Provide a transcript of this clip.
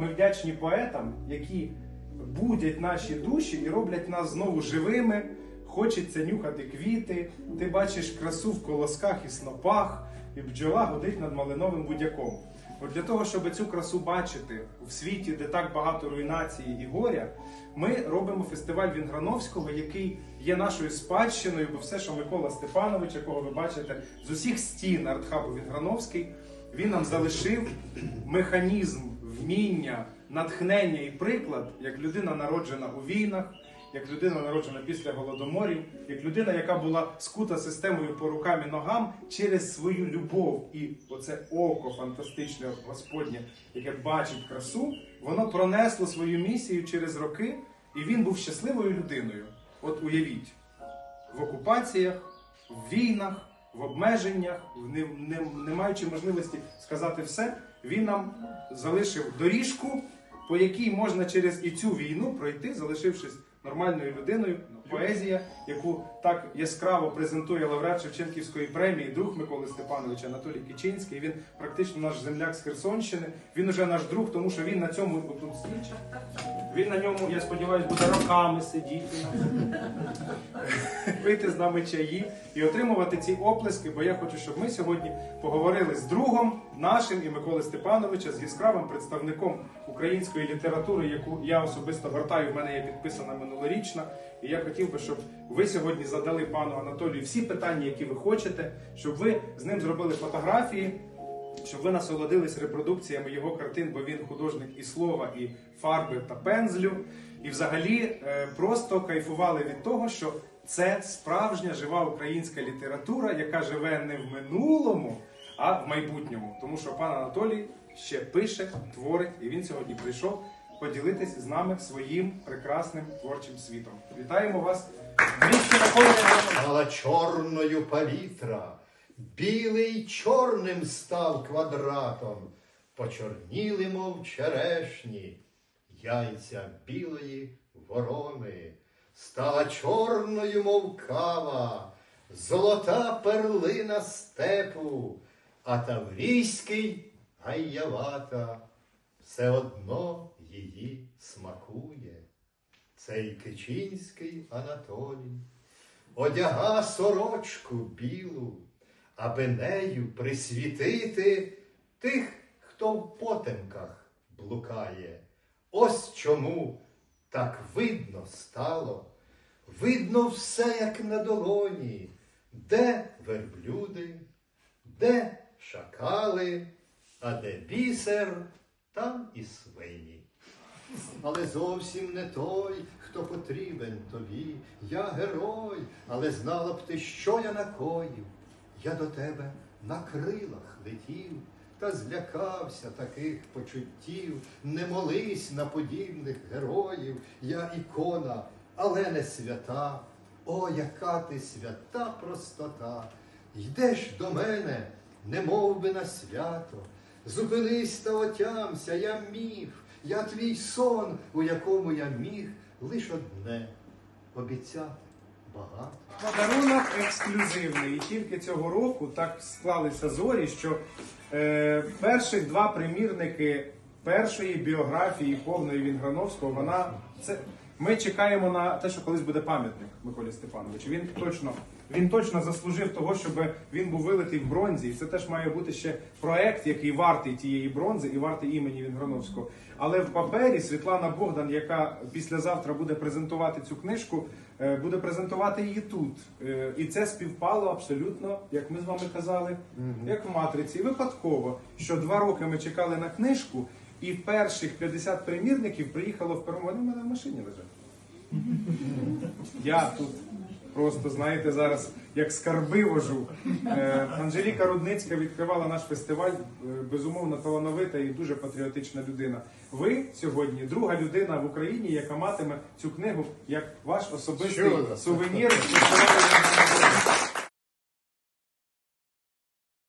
ми вдячні поетам, які будять наші душі і роблять нас знову живими. Хочеться нюхати квіти, ти бачиш красу в колосках і снопах, і бджола годить над малиновим будяком. От для того, щоб цю красу бачити в світі, де так багато руйнації і горя, ми робимо фестиваль Вінграновського, який є нашою спадщиною, бо все, що Микола Степанович, якого ви бачите, з усіх стін артхабу Вінграновський, він нам залишив механізм, вміння, натхнення і приклад, як людина народжена у війнах, як людина народжена після голодоморів, як людина, яка була скута системою по рукам і ногам через свою любов і оце око фантастичне Господнє, яке бачить красу, воно пронесло свою місію через роки, і він був щасливою людиною. От уявіть, в окупаціях, в війнах, в обмеженнях, не, не, не маючи можливості сказати все, він нам залишив доріжку, по якій можна через і цю війну пройти, залишившись нормальною людиною. Поезія, яку так яскраво презентує лауреат Шевченківської премії, друг Миколи Степановича Анатолій Кичинський. Він практично наш земляк з Херсонщини. Він уже наш друг, тому що він на цьому тут стільчик. Він на ньому, я сподіваюся, буде роками сидіти, пити з нами чаї і отримувати ці оплески, бо я хочу, щоб ми сьогодні поговорили з другом нашим і Миколи Степановича, з яскравим представником української літератури, яку я особисто гортаю. В мене є підписана минулорічна. І я хотів би, щоб ви сьогодні задали пану Анатолію всі питання, які ви хочете, щоб ви з ним зробили фотографії щоб ви насолодились репродукціями його картин, бо він художник і слова, і фарби та пензлю. І взагалі е, просто кайфували від того, що це справжня жива українська література, яка живе не в минулому, а в майбутньому. Тому що пан Анатолій ще пише, творить, і він сьогодні прийшов поділитись з нами своїм прекрасним творчим світом. Вітаємо вас! Двічі Микола Стала чорною палітра, білий чорним став квадратом, почорніли, мов черешні, яйця білої ворони, стала чорною, мов кава, золота перлина степу, а таврійський гайявата все одно її смакує. Цей Кичинський Анатолій одяга сорочку білу, аби нею присвітити тих, хто в потемках блукає. Ось чому так видно стало, видно все, як на долоні, де верблюди, де шакали, а де бісер, там і свині. Але зовсім не той, хто потрібен тобі. Я герой, але знала б ти, що я накоїв. Я до тебе на крилах летів, та злякався таких почуттів. Не молись на подібних героїв. Я ікона, але не свята. О, яка ти свята простота! Йдеш до мене, не мов би на свято. Зупинись та отямся, я міф, я твій сон, у якому я міг лиш одне обіцяти багато. Подарунок ексклюзивний. І тільки цього року так склалися зорі, що е, перші два примірники першої біографії повної Вінграновського, вона це. Ми чекаємо на те, що колись буде пам'ятник Миколі Степановичу. Він точно він точно заслужив того, щоб він був вилитий в бронзі. І це теж має бути ще проект, який вартий тієї бронзи і вартий імені Вінграновського. Але в папері Світлана Богдан, яка післязавтра буде презентувати цю книжку, е, буде презентувати її тут. Е, І це співпало абсолютно, як ми з вами казали, як в матриці. І випадково, що два роки ми чекали на книжку, і перших 50 примірників приїхало в Перу. Вони в мене в машині лежать. Я тут просто, знаєте, зараз як скарби вожу. Е, Анжеліка Рудницька відкривала наш фестиваль, е, безумовно талановита і дуже патріотична людина. Ви сьогодні друга людина в Україні, яка матиме цю книгу як ваш особистий сувенір.